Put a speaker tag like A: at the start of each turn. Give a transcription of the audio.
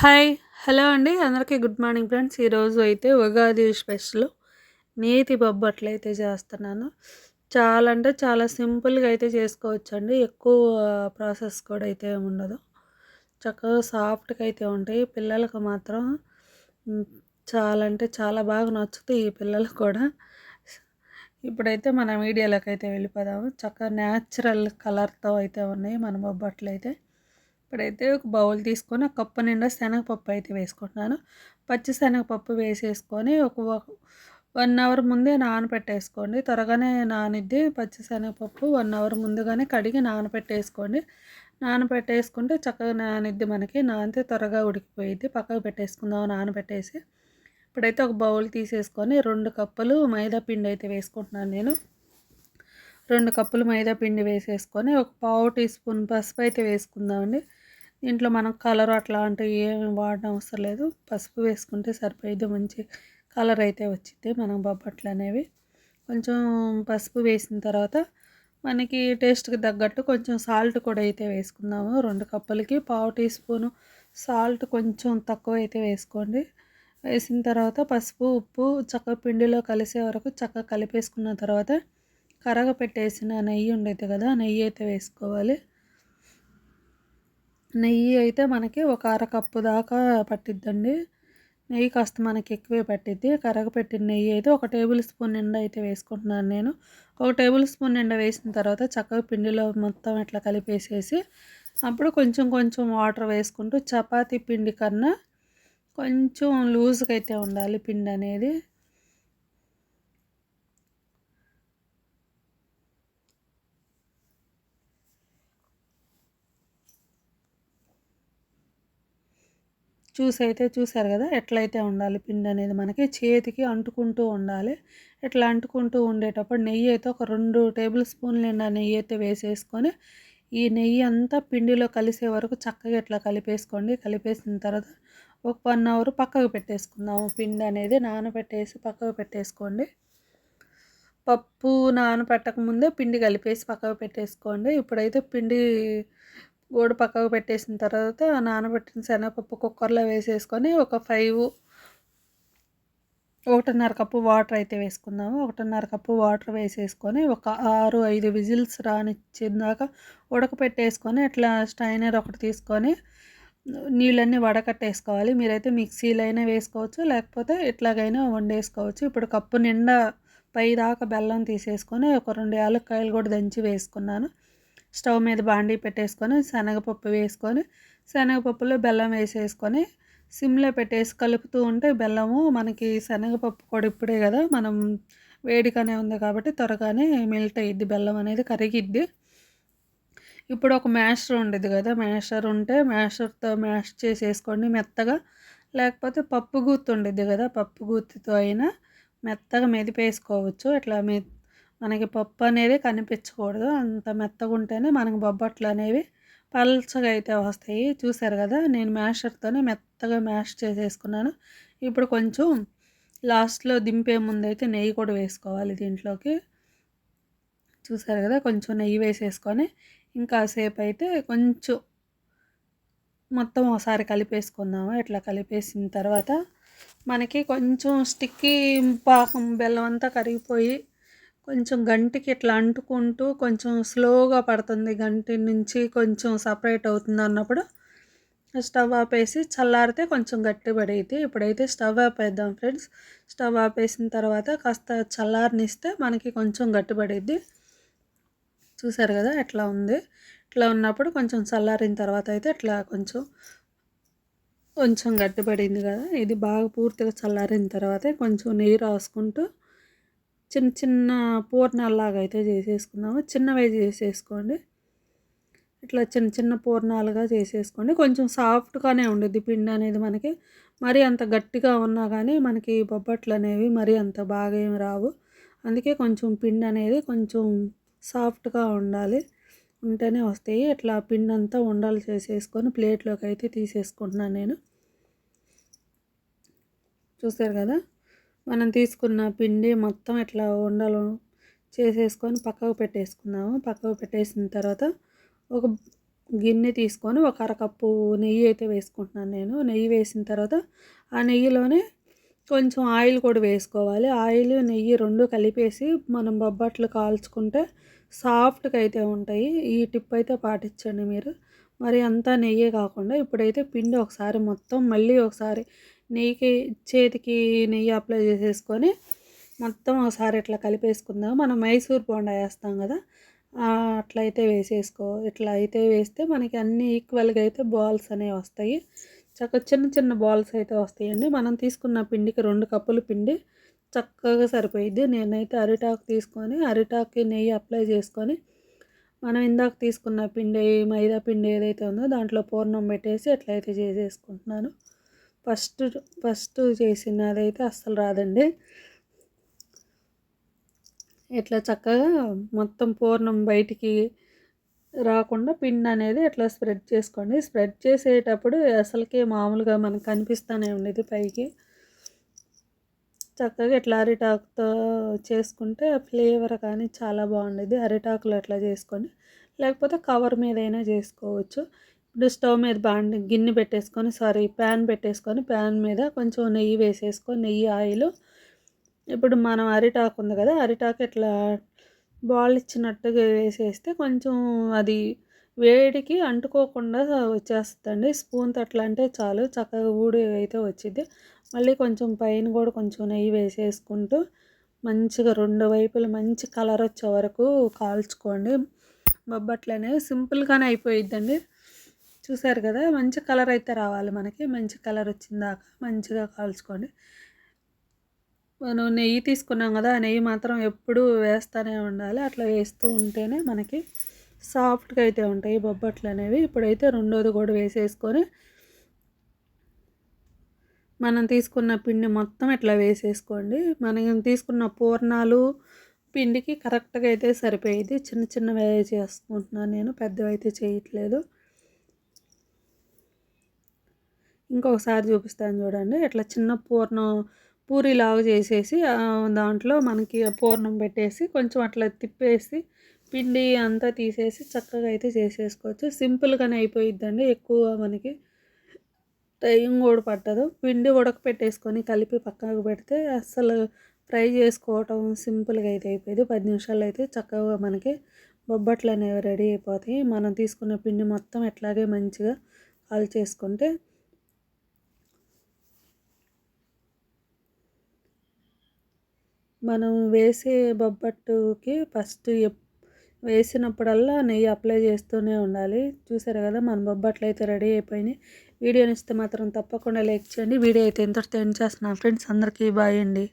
A: Hi hello అండి. అందరికీ good morning friends. ఈరోజు అయితే ఉగాది స్పెషల్. నేతి బొబ్బట్లు అయితే చేస్తున్నాను. చాలా అంటే చాలా సింపుల్గా అయితే చేసుకోవచ్చు అండి ఎక్కువ ప్రాసెస్ కూడా అయితే ఉండదు. చక్కగా సాఫ్ట్గా అయితే ఉంటాయి. పిల్లలకు మాత్రం చాలా అంటే చాలా బాగా నచ్చుతాయి ఈ పిల్లలు కూడా. ఇప్పుడైతే మన మీడియాలోకి అయితే వెళ్ళిపోదాము. చక్కగా న్యాచురల్ కలర్తో అయితే ఉన్నాయి మన బొబ్బట్లు అయితే. ఇప్పుడైతే ఒక బౌల్ తీసుకొని ఒక కప్పు నిండా శనగపప్పు అయితే వేసుకుంటున్నాను. పచ్చి శనగపప్పు వేసేసుకొని ఒక వన్ అవర్ ముందే నానబెట్టేసుకోండి త్వరగానే నానిద్ది పచ్చి శనగపప్పు. వన్ అవర్ ముందుగానే కడిగి నానబెట్టేసుకోండి నానబెట్టేసుకుంటే చక్కగా నానిద్ది మనకి. నానితే త్వరగా ఉడికిపోయిద్ది. పక్కకు పెట్టేసుకుందాం నానబెట్టేసి ఇప్పుడైతే ఒక బౌల్ తీసేసుకొని రెండు కప్పులు మైదా పిండి అయితే వేసుకుంటున్నాను నేను. రెండు కప్పులు మైదా పిండి వేసేసుకొని ఒక పావు టీ స్పూన్ పసుపు అయితే వేసుకుందామండి. దీంట్లో మనం కలర్ అట్లాంటివి ఏమి వాడడం అవసరం లేదు. పసుపు వేసుకుంటే సరిపోయిద్ది మంచి కలర్ అయితే వచ్చింది మనం బొబ్బట్లు అనేవి. కొంచెం పసుపు వేసిన తర్వాత మనకి టేస్ట్కి తగ్గట్టు కొంచెం సాల్ట్ కూడా అయితే వేసుకుందాము. రెండు కప్పులకి పావు టీ స్పూను సాల్ట్ కొంచెం తక్కువ అయితే వేసుకోండి. వేసిన తర్వాత పసుపు ఉప్పు చక్క పిండిలో కలిసే వరకు చక్కగా కలిపేసుకున్న తర్వాత కరగ పెట్టేసిన నెయ్యి ఉండేది కదా నెయ్యి అయితే వేసుకోవాలి. నెయ్యి అయితే మనకి ఒక అరకప్పు దాకా పట్టిద్దండి. నెయ్యి కాస్త మనకి ఎక్కువే పట్టిద్ది. కరగపెట్టిన నెయ్యి అయితే ఒక టేబుల్ స్పూన్ నిండా అయితే వేసుకుంటున్నాను నేను. ఒక టేబుల్ స్పూన్ నిండా వేసిన తర్వాత చక్కగా పిండిలో మొత్తం ఇట్లా కలిపేసేసి అప్పుడు కొంచెం కొంచెం వాటర్ వేసుకుంటూ చపాతీ పిండి కన్నా కొంచెం లూజ్గా అయితే ఉండాలి పిండి అనేది. చూసి అయితే చూసారు కదా ఎట్లయితే ఉండాలి పిండి అనేది మనకి చేతికి అంటుకుంటూ ఉండాలి. ఇట్లా అంటుకుంటూ ఉండేటప్పుడు నెయ్యి అయితే ఒక రెండు టేబుల్ స్పూన్లు నిండా నెయ్యి అయితే వేసేసుకొని ఈ నెయ్యి అంతా పిండిలో కలిసే వరకు చక్కగా ఇట్లా కలిపేసుకోండి. కలిపేసిన తర్వాత ఒక వన్ అవర్ పక్కకు పెట్టేసుకుందాము. పిండి అనేది నానబెట్టేసి పక్కకు పెట్టేసుకోండి. పప్పు నానబెట్టక ముందే పిండి కలిపేసి పక్కకు పెట్టేసుకోండి. ఇప్పుడైతే పిండి గోడు పక్కకు పెట్టేసిన తర్వాత నానబెట్టిన శనగపప్పు కుక్కర్లో వేసేసుకొని ఒక ఫైవ్ ఒకటిన్నర కప్పు వాటర్ అయితే వేసుకుందాము. ఒకటిన్నర కప్పు వాటర్ వేసేసుకొని ఒక ఆరు ఐదు విజిల్స్ రానిచ్చిందాక ఉడకపెట్టేసుకొని ఇట్లా స్టైనర్ ఒకటి తీసుకొని నీళ్ళన్నీ వడకట్టేసుకోవాలి. మీరైతే మిక్సీలో అయినా వేసుకోవచ్చు లేకపోతే ఇట్లాగైనా వండేసుకోవచ్చు. ఇప్పుడు కప్పు నిండా పై దాకా బెల్లం తీసేసుకొని ఒక రెండు యాలక్కాయలు కూడా దంచి వేసుకున్నాను. స్టవ్ మీద బాండీ పెట్టేసుకొని శనగపప్పు వేసుకొని శనగపప్పులో బెల్లం వేసేసుకొని సిమ్లో పెట్టేసి కలుపుతూ ఉంటే బెల్లము మనకి శనగపప్పు కూడా ఇప్పుడే కదా మనం వేడిగానే ఉంది కాబట్టి త్వరగానే మెల్ట్ అయ్యిద్ది బెల్లం అనేది కరిగిద్ది. ఇప్పుడు ఒక మ్యాషర్ ఉండేది కదా మ్యాషర్ ఉంటే మ్యాషర్తో మ్యాష్ చేసేసుకోండి మెత్తగా. లేకపోతే పప్పు గుత్తి ఉండేది కదా పప్పు గుత్తితో అయినా మెత్తగా మెదిపేసుకోవచ్చు. ఇట్లా మె మనకి పప్పు అనేది కనిపించకూడదు. అంత మెత్తగా ఉంటేనే మనకి బొబ్బట్లు అనేవి పల్చగా అయితే వస్తాయి. చూసారు కదా నేను మ్యాషర్తోనే మెత్తగా మ్యాష్ చేసేసుకున్నాను. ఇప్పుడు కొంచెం లాస్ట్లో దింపే ముందు అయితే నెయ్యి కూడా వేసుకోవాలి దీంట్లోకి. చూసారు కదా కొంచెం నెయ్యి వేసేసుకొని ఇంకా సేపు అయితే కొంచెం మొత్తం ఒకసారి కలిపేసుకుందాము. ఇట్లా కలిపేసిన తర్వాత మనకి కొంచెం స్టిక్కీ పాకం బెల్లం అంతా కరిగిపోయి కొంచెం గంటికి ఇట్లా అంటుకుంటూ కొంచెం స్లోగా పడుతుంది. గంటి నుంచి కొంచెం సపరేట్ అవుతుంది అన్నప్పుడు స్టవ్ ఆపేసి చల్లారితే కొంచెం గట్టి పడైతే ఇప్పుడైతే స్టవ్ ఆపేద్దాం ఫ్రెండ్స్. స్టవ్ ఆపేసిన తర్వాత కాస్త చల్లారనిస్తే మనకి కొంచెం గట్టి పడిద్ది చూసారు కదా ఎట్లా ఉంది? ఇట్లా ఉన్నప్పుడు కొంచెం చల్లారిన తర్వాత అయితే ఇట్లా కొంచెం కొంచెం గట్టిపడింది కదా. ఇది బాగా పూర్తిగా చల్లారిన తర్వాత కొంచెం నెయ్యి రాసుకుంటూ చిన్న చిన్న పూర్ణాలలాగా అయితే చేసేసుకుందాము. చిన్నవి చేసేసుకోండి. ఇట్లా చిన్న చిన్న పూర్ణాలుగా చేసేసుకోండి. కొంచెం సాఫ్ట్గానే ఉండేది పిండి అనేది మనకి. మరీ అంత గట్టిగా ఉన్నా కానీ మనకి బొబ్బట్లు అనేవి మరీ అంత బాగా ఏమి రావు. అందుకే కొంచెం పిండి అనేది కొంచెం సాఫ్ట్గా ఉండాలి. ఉంటేనే వస్తాయి. ఇట్లా పిండి అంతా ఉండాలి చేసేసుకొని ప్లేట్లోకి అయితే తీసేసుకుంటున్నాను నేను. చూసారు కదా? మనం తీసుకున్న పిండి మొత్తం ఇట్లా ఉండలు చేసేసుకొని పక్కకు పెట్టేసుకున్నాము పక్కకు పెట్టేసిన తర్వాత ఒక గిన్నె తీసుకొని ఒక అరకప్పు నెయ్యి అయితే వేసుకుంటున్నాను నేను. నెయ్యి వేసిన తర్వాత ఆ నెయ్యిలోనే కొంచెం ఆయిల్ కూడా వేసుకోవాలి. ఆయిల్ నెయ్యి రెండు కలిపేసి మనం బొబ్బట్లు కాల్చుకుంటే సాఫ్ట్గా అయితే ఉంటాయి. ఈ టిప్ అయితే పాటించండి మీరు. మరి అంతా నెయ్యే కాకుండా ఇప్పుడైతే పిండి ఒకసారి మొత్తం మళ్ళీ ఒకసారి నెయ్యికి చేతికి నెయ్యి అప్లై చేసేసుకొని మొత్తం ఒకసారి ఇట్లా కలిపేసుకుందాం. మనం మైసూర్ బోండా వేస్తాం కదా అట్లయితే వేసేసుకో. ఇట్లా అయితే వేస్తే మనకి అన్ని ఈక్వల్గా అయితే బాల్స్ అనేవి వస్తాయి. చక్కగా చిన్న చిన్న బాల్స్ అయితే వస్తాయండి. మనం తీసుకున్న పిండికి రెండు కప్పులు పిండి చక్కగా సరిపోయిద్ది. నేనైతే అరిటాకు తీసుకొని అరిటాకుకి నెయ్యి అప్లై చేసుకొని మనం ఇందాక తీసుకున్న పిండి మైదా పిండి ఏదైతే ఉందో దాంట్లో పూర్ణం పెట్టేసి ఎట్లయితే చేసేసుకుంటున్నాను. ఫస్ట్ ఫస్ట్ చేసినదైతే అస్సలు రాదండి. ఇట్లా చక్కగా మొత్తం పూర్ణం బయటికి రాకుండా పిండి అనేది ఇట్లా స్ప్రెడ్ చేసుకోండి. స్ప్రెడ్ చేసేటప్పుడు అసలుకే మామూలుగా మనకు కనిపిస్తూనే ఉండేది పైకి. చక్కగా ఇట్లా అరిటాకుతో చేసుకుంటే ఫ్లేవర్ కానీ చాలా బాగుండేది. అరిటాకులు అట్లా చేసుకొని లేకపోతే కవర్ మీద అయినా చేసుకోవచ్చు. ఇప్పుడు స్టవ్ మీద బాండ్ గిన్నె పెట్టేసుకొని సారీ ప్యాన్ పెట్టేసుకొని ప్యాన్ మీద కొంచెం నెయ్యి వేసేసుకొని నెయ్యి ఆయిల్. ఇప్పుడు మనం అరిటాకు ఉంది కదా అరిటాకు ఇట్లా బాల్ ఇచ్చినట్టుగా వేసేస్తే కొంచెం అది వేడికి అంటుకోకుండా వచ్చేస్తుందండి. స్పూన్ అట్లా అంటే చాలు చక్కగా ఊడి అయితే వచ్చింది మళ్ళీ కొంచెం పైన కూడా కొంచెం నెయ్యి వేసేసుకుంటూ మంచిగా రెండు వైపులు మంచి కలర్ వచ్చే వరకు కాల్చుకోండి. బొబ్బట్లు అనేవి సింపుల్గానే అయిపోయిద్దండి. చూసారు కదా మంచి కలర్ అయితే రావాలి మనకి. మంచి కలర్ వచ్చిందాక మంచిగా కాల్చుకోండి. మనం నెయ్యి తీసుకున్నాం కదా ఆ నెయ్యి మాత్రం ఎప్పుడు వేస్తూనే ఉండాలి. అట్లా వేస్తూ ఉంటేనే మనకి సాఫ్ట్గా అయితే ఉంటాయి బొబ్బట్లు అనేవి. ఇప్పుడైతే రెండోది కూడా వేసేసుకొని మనం తీసుకున్న పిండి మొత్తం ఇట్లా వేసేసుకోండి. మనం తీసుకున్న పూర్ణాలు పిండికి కరెక్ట్గా అయితే సరిపోయేది. చిన్న చిన్నవి చేసుకుంటున్నాను నేను పెద్దవి అయితే చేయట్లేదు. ఇంకొకసారి చూపిస్తాను చూడండి. ఇట్లా చిన్న పూర్ణం పూరిలాగా చేసేసి దాంట్లో మనకి పూర్ణం పెట్టేసి కొంచెం అట్లా తిప్పేసి పిండి అంతా తీసేసి చక్కగా అయితే చేసేసుకోవచ్చు. సింపుల్గానే అయిపోయిద్దండి. ఎక్కువ మనకి టైం కూడా పట్టదు. పిండి ఉడకపెట్టేసుకొని కలిపి పక్కకు పెడితే అస్సలు ఫ్రై చేసుకోవటం సింపుల్గా అయితే అయిపోయింది. పది నిమిషాలు అయితే చక్కగా మనకి బొబ్బట్లు అనేవి రెడీ అయిపోతాయి. మనం తీసుకున్న పిండి మొత్తం ఎట్లాగే మంచిగా కాల్ చేసుకుంటే మనం వేసే బొబ్బట్టుకి ఫస్ట్ వేసినప్పుడల్లా నెయ్యి అప్లై చేస్తూనే ఉండాలి. చూసారు కదా మన బొబ్బట్లు అయితే రెడీ అయిపోయినాయి. వీడియోని ఇస్తే మాత్రం తప్పకుండా లైక్ చేయండి. వీడియో అయితే ఎంతో ఎండ్ చేస్తున్నాను. ఫ్రెండ్స్ అందరికీ బాయ్ అండి.